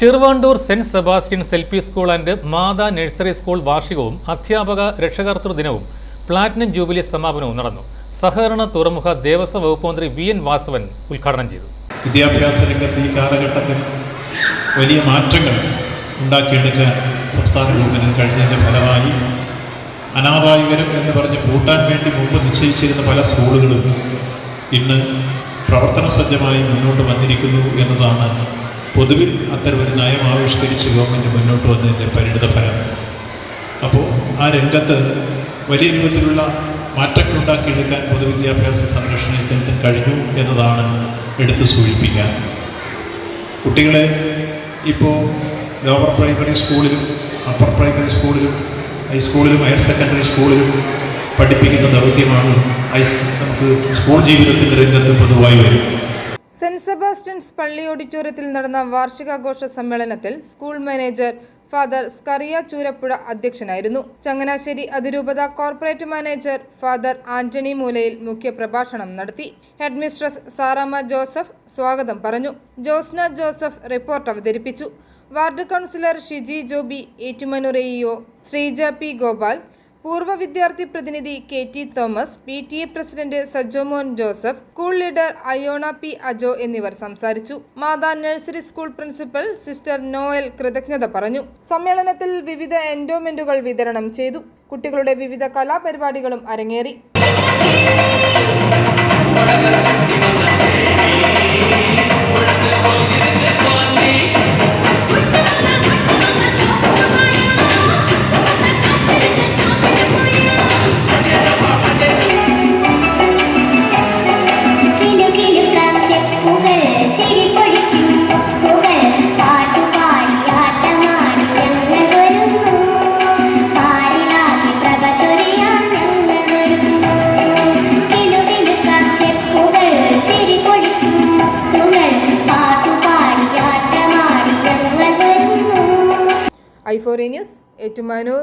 Cheruvandoor saint Sebastian L P school and Matha nursery school വാർഷികവും അധ്യാപക രക്ഷകർത്തൃ ദിനവും platinum jubilee സമാപനവും നടന്നു. സഹകരണ തുറമുഖ ദേവസ്വം വകുപ്പ് മന്ത്രി വി എൻ വാസവൻ ഉദ്ഘാടനം ചെയ്തു. വിദ്യാഭ്യാസ രംഗത്ത് ഈ കാലഘട്ടത്തിൽ വലിയ മാറ്റങ്ങൾ ഉണ്ടാക്കിയെടുക്കാൻ സംസ്ഥാന ഗവൺമെന്റിന് കഴിഞ്ഞതിന്റെ ഫലമായി അനാഥായികരും എന്ന് പറഞ്ഞ് പൂട്ടാൻ വേണ്ടി മുമ്പ് നിശ്ചയിച്ചിരുന്ന പല സ്കൂളുകളും ഇന്ന് പ്രവർത്തന സജ്ജമായി മുന്നോട്ട് വന്നിരിക്കുന്നു എന്നതാണ് പൊതുവിൽ അത്തരമൊരു നയം ആവിഷ്കരിച്ച് ഗവൺമെന്റ് മുന്നോട്ട് വന്നതിന്റെ പരിണിത ഫലം. അപ്പോൾ ആ രംഗത്ത് വലിയ രൂപത്തിലുള്ള മാറ്റങ്ങൾ ഉണ്ടാക്കിയെടുക്കാൻ പൊതുവിദ്യാഭ്യാസ സംരക്ഷണ യജ്ഞത്തിന് കഴിഞ്ഞു എന്നതാണ് എടുത്തു സൂചിപ്പിക്കാൻ. കുട്ടികളെ ഇപ്പോൾ ലോവർ പ്രൈമറി സ്കൂളിലും അപ്പർ പ്രൈമറി സ്കൂളിലും ഹൈസ്കൂളിലും ഹയർ സെക്കൻഡറി സ്കൂളിലും പഠിപ്പിക്കുന്ന ദൗത്യമാണ് ഹൈസ് നമുക്ക് സ്കൂൾ ജീവിതത്തിന്റെ രംഗത്ത് പൊതുവായി വരും സെന്റ് സെബാസ്റ്റ്യൻസ് പള്ളി ഓഡിറ്റോറിയത്തിൽ നടന്ന വാർഷികാഘോഷ സമ്മേളനത്തിൽ school manager father Scaria Choorappuzha അധ്യക്ഷനായിരുന്നു. ചങ്ങനാശ്ശേരി അതിരൂപത കോർപ്പറേറ്റ് മാനേജർ ഫാദർ ആന്റണി മൂലയിൽ മുഖ്യപ്രഭാഷണം നടത്തി. ഹെഡ്മിസ്ട്രസ് സാറാമ ജോസഫ് സ്വാഗതം പറഞ്ഞു. ജോസ്ന ജോസഫ് റിപ്പോർട്ട് അവതരിപ്പിച്ചു. വാർഡ് കൗൺസിലർ ഷിജി ജോബി ഏറ്റുമനുറേയോ എഇഒ ശ്രീജ പി ഗോപാൽ പൂർവ വിദ്യാർത്ഥി പ്രതിനിധി K T Thomas P T A president Sajomon Joseph school leader Ayona P Ajo എന്നിവർ സംസാരിച്ചു. Matha nursery school principal sister Noel കൃതജ്ഞത പറഞ്ഞു. സമ്മേളനത്തിൽ വിവിധ എൻഡോമെന്റുകൾ വിതരണം ചെയ്തു. കുട്ടികളുടെ വിവിധ കലാപരിപാടികളും അരങ്ങേറി. ന്യൂസ് ഏറ്റുമാനൂർ